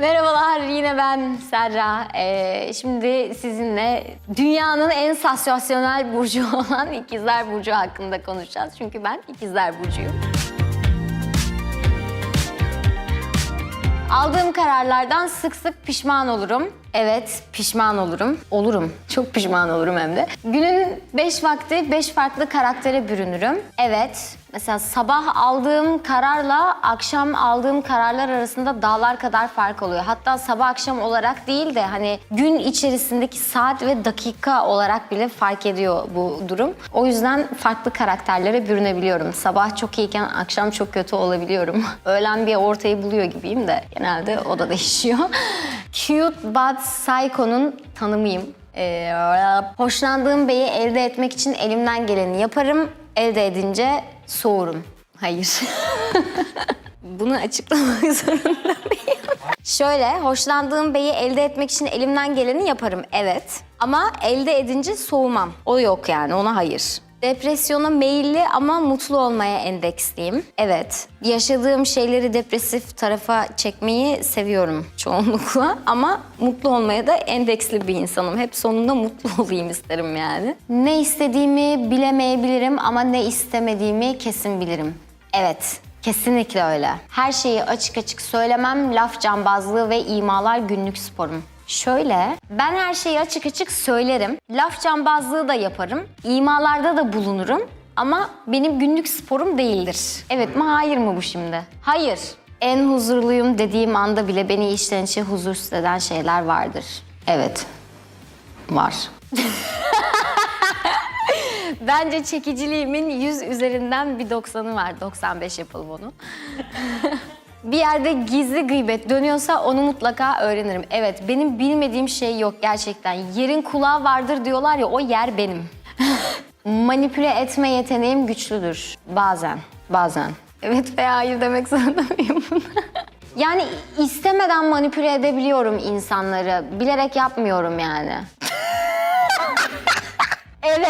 Merhabalar yine ben Serra. Ee, şimdi sizinle dünyanın en sansasyonel burcu olan İkizler Burcu hakkında konuşacağız. Çünkü ben İkizler Burcu'yum. Aldığım kararlardan sık sık pişman olurum. Evet, pişman olurum. Olurum. Çok pişman olurum hem de. Günün beş vakti beş farklı karaktere bürünürüm. Evet, mesela sabah aldığım kararla akşam aldığım kararlar arasında dağlar kadar fark oluyor. Hatta sabah akşam olarak değil de hani gün içerisindeki saat ve dakika olarak bile fark ediyor bu durum. O yüzden farklı karakterlere bürünebiliyorum. Sabah çok iyiyken akşam çok kötü olabiliyorum. Öğlen bir ortayı buluyor gibiyim de genelde o da değişiyor. Cute but psycho'nun tanımıyım. Ee, hoşlandığım beyi elde etmek için elimden geleni yaparım. Elde edince soğurum. Hayır. Bunu açıklamak zorunda mıyım? Şöyle, hoşlandığım beyi elde etmek için elimden geleni yaparım, evet. Ama elde edince soğumam. O yok yani, ona hayır. Depresyona meyilli ama mutlu olmaya endeksliyim. Evet. Yaşadığım şeyleri depresif tarafa çekmeyi seviyorum çoğunlukla ama mutlu olmaya da endeksli bir insanım. Hep sonunda mutlu olayım isterim yani. Ne istediğimi bilemeyebilirim ama ne istemediğimi kesin bilirim. Evet. Kesinlikle öyle. Her şeyi açık açık söylemem, laf cambazlığı ve imalar günlük sporum. Şöyle, ben her şeyi açık açık söylerim. Laf cambazlığı da yaparım. imalarda da bulunurum. Ama benim günlük sporum değildir. Evet mi hayır mı bu şimdi? Hayır. En huzurluyum dediğim anda bile beni içten içe huzursuz eden şeyler vardır. Evet. Var. Bence çekiciliğimin 100 üzerinden bir 90'ı var. 95 yapalım onu. bir yerde gizli gıybet dönüyorsa onu mutlaka öğrenirim. Evet, benim bilmediğim şey yok gerçekten. Yerin kulağı vardır diyorlar ya, o yer benim. Manipüle etme yeteneğim güçlüdür. Bazen, bazen. Evet veya hayır demek zorunda mıyım? Yani istemeden manipüle edebiliyorum insanları. Bilerek yapmıyorum yani.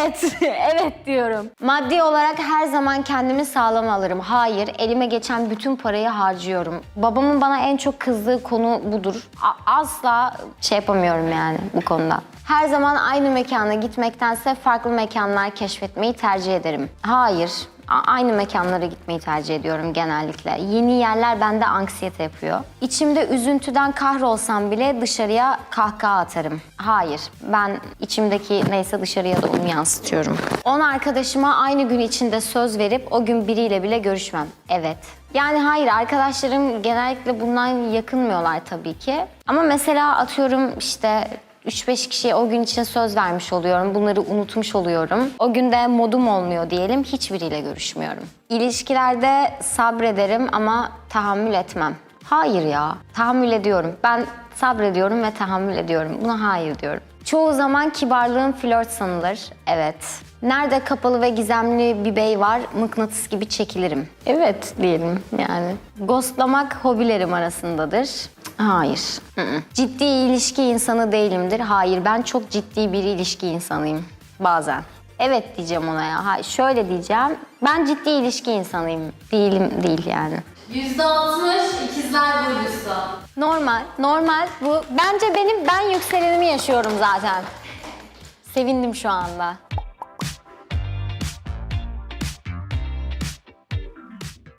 Evet, evet diyorum. Maddi olarak her zaman kendimi sağlam alırım. Hayır, elime geçen bütün parayı harcıyorum. Babamın bana en çok kızdığı konu budur. A- asla şey yapamıyorum yani bu konuda. Her zaman aynı mekana gitmektense farklı mekanlar keşfetmeyi tercih ederim. Hayır, aynı mekanlara gitmeyi tercih ediyorum genellikle. Yeni yerler bende anksiyete yapıyor. İçimde üzüntüden kahrolsam bile dışarıya kahkaha atarım. Hayır, ben içimdeki neyse dışarıya da onu yansıtıyorum. 10 arkadaşıma aynı gün içinde söz verip o gün biriyle bile görüşmem. Evet. Yani hayır, arkadaşlarım genellikle bundan yakınmıyorlar tabii ki. Ama mesela atıyorum işte 3-5 kişiye o gün için söz vermiş oluyorum. Bunları unutmuş oluyorum. O günde modum olmuyor diyelim. Hiçbiriyle görüşmüyorum. İlişkilerde sabrederim ama tahammül etmem. Hayır ya. Tahammül ediyorum. Ben sabrediyorum ve tahammül ediyorum. Buna hayır diyorum. Çoğu zaman kibarlığın flört sanılır. Evet. Nerede kapalı ve gizemli bir bey var, mıknatıs gibi çekilirim. Evet diyelim yani. Ghostlamak hobilerim arasındadır. Hayır. Hı hı. Ciddi ilişki insanı değilimdir. Hayır, ben çok ciddi bir ilişki insanıyım. Bazen. Evet diyeceğim ona ya. Hayır, şöyle diyeceğim. Ben ciddi ilişki insanıyım. Değilim değil yani. %60 ikizler burcusu. Normal, normal bu. Bence benim ben yükselenimi yaşıyorum zaten. Sevindim şu anda.